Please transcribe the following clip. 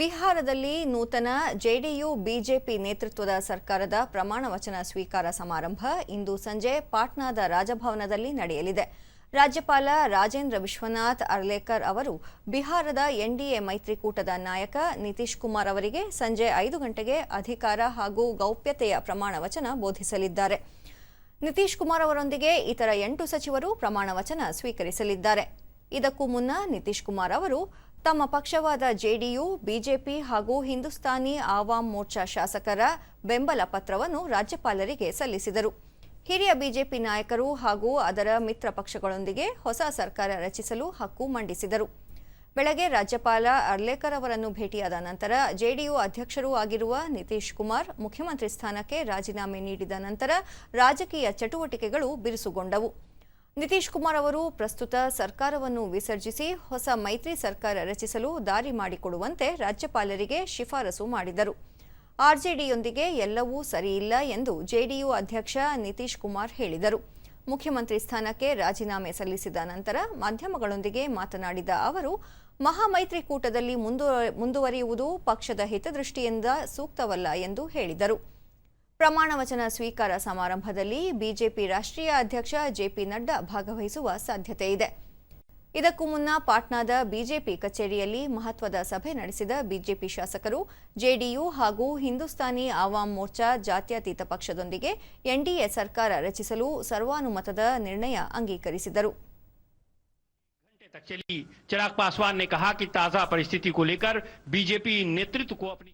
ಬಿಹಾರದಲ್ಲಿ ನೂತನ JDU, BJP ನೇತೃತ್ವದ ಸರ್ಕಾರದ ಪ್ರಮಾಣ ವಚನ ಸ್ವೀಕಾರ ಸಮಾರಂಭ ಇಂದು ಸಂಜೆ ಪಾಟ್ನಾದ ರಾಜಭವನದಲ್ಲಿ ನಡೆಯಲಿದೆ. ರಾಜ್ಯಪಾಲ ರಾಜೇಂದ್ರ ವಿಶ್ವನಾಥ್ ಅರ್ಲೇಕರ್ ಅವರು ಬಿಹಾರದ ಎನ್ಡಿಎ ಮೈತ್ರಿಕೂಟದ ನಾಯಕ ನಿತೀಶ್ ಕುಮಾರ್ ಅವರಿಗೆ ಸಂಜೆ ಐದು ಗಂಟೆಗೆ ಅಧಿಕಾರ ಹಾಗೂ ಗೌಪ್ಯತೆಯ ಪ್ರಮಾಣ ವಚನ ಬೋಧಿಸಲಿದ್ದಾರೆ. ನಿತೀಶ್ ಕುಮಾರ್ ಅವರೊಂದಿಗೆ ಇತರ ಎಂಟು ಸಚಿವರು ಪ್ರಮಾಣ ವಚನ ಸ್ವೀಕರಿಸಲಿದ್ದಾರೆ. ಇದಕ್ಕೂ ಮುನ್ನ ನಿತೀಶ್ ಕುಮಾರ್ ಅವರು ತಮ್ಮ ಪಕ್ಷವಾದ ಜೆಡಿಯು, ಬಿಜೆಪಿ ಹಾಗೂ ಹಿಂದೂಸ್ತಾನಿ ಆವಾಮ್ ಮೋರ್ಚಾ ಶಾಸಕರ ಬೆಂಬಲ ಪತ್ರವನ್ನು ರಾಜ್ಯಪಾಲರಿಗೆ ಸಲ್ಲಿಸಿದರು. ಹಿರಿಯ ಬಿಜೆಪಿ ನಾಯಕರು ಹಾಗೂ ಅದರ ಮಿತ್ರ ಪಕ್ಷಗಳೊಂದಿಗೆ ಹೊಸ ಸರ್ಕಾರ ರಚಿಸಲು ಹಕ್ಕು ಮಂಡಿಸಿದರು. ಬೆಳಗ್ಗೆ ರಾಜ್ಯಪಾಲ ಅರ್ಲೇಕರ್ ಅವರನ್ನು ಭೇಟಿಯಾದ ನಂತರ ಜೆಡಿಯು ಅಧ್ಯಕ್ಷರೂ ಆಗಿರುವ ನಿತೀಶ್ ಕುಮಾರ್ ಮುಖ್ಯಮಂತ್ರಿ ಸ್ಥಾನಕ್ಕೆ ರಾಜೀನಾಮೆ ನೀಡಿದ ನಂತರ ರಾಜಕೀಯ ಚಟುವಟಿಕೆಗಳು ಬಿರುಸುಗೊಂಡವು. ನಿತೀಶ್ ಕುಮಾರ್ ಅವರು ಪ್ರಸ್ತುತ ಸರ್ಕಾರವನ್ನು ವಿಸರ್ಜಿಸಿ ಹೊಸ ಮೈತ್ರಿ ಸರ್ಕಾರ ರಚಿಸಲು ದಾರಿ ಮಾಡಿಕೊಡುವಂತೆ ರಾಜ್ಯಪಾಲರಿಗೆ ಶಿಫಾರಸು ಮಾಡಿದರು. ಆರ್ಜೆಡಿಯೊಂದಿಗೆ ಎಲ್ಲವೂ ಸರಿಯಿಲ್ಲ ಎಂದು ಜೆಡಿಯು ಅಧ್ಯಕ್ಷ ನಿತೀಶ್ ಕುಮಾರ್ ಹೇಳಿದರು. ಮುಖ್ಯಮಂತ್ರಿ ಸ್ಥಾನಕ್ಕೆ ರಾಜೀನಾಮೆ ಸಲ್ಲಿಸಿದ ನಂತರ ಮಾಧ್ಯಮಗಳೊಂದಿಗೆ ಮಾತನಾಡಿದ ಅವರು, ಮಹಾಮೈತ್ರಿಕೂಟದಲ್ಲಿ ಮುಂದುವ- ಮುಂದುವರಿಯುವುದು ಪಕ್ಷದ ಹಿತದೃಷ್ಟಿಯಿಂದ ಸೂಕ್ತವಲ್ಲ ಎಂದು ಹೇಳಿದರು. ಪ್ರಮಾಣ ವಚನ ಸ್ವೀಕಾರ ಸಮಾರಂಭದಲ್ಲಿ ಬಿಜೆಪಿ ರಾಷ್ಟ್ರೀಯ ಅಧ್ಯಕ್ಷ ಜೆಪಿ ನಡ್ಡಾ ಭಾಗವಹಿಸುವ ಸಾಧ್ಯತೆ ಇದೆ ಇದಕ್ಕೂ ಮುನ್ನ ಪಾಟ್ನಾದ ಬಿಜೆಪಿ ಕಚೇರಿಯಲ್ಲಿ ಮಹತ್ವದ ಸಭೆ ನಡೆಸಿದ ಬಿಜೆಪಿ ಶಾಸಕರು ಜೆಡಿಯು ಹಾಗೂ ಹಿಂದೂಸ್ತಾನಿ ಆವಾಮ್ ಮೋರ್ಚಾ ಜಾತ್ಯತೀತ ಪಕ್ಷದೊಂದಿಗೆ ಎನ್ಡಿಎ ಸರ್ಕಾರ ರಚಿಸಲು ಸರ್ವಾನುಮತದ ನಿರ್ಣಯ ಅಂಗೀಕರಿಸಿದರು घंटे तक चली चिराग पासवान ने कहा कि ताजा परिस्थिति को लेकर बीजेपी नेतृत्व को अपनी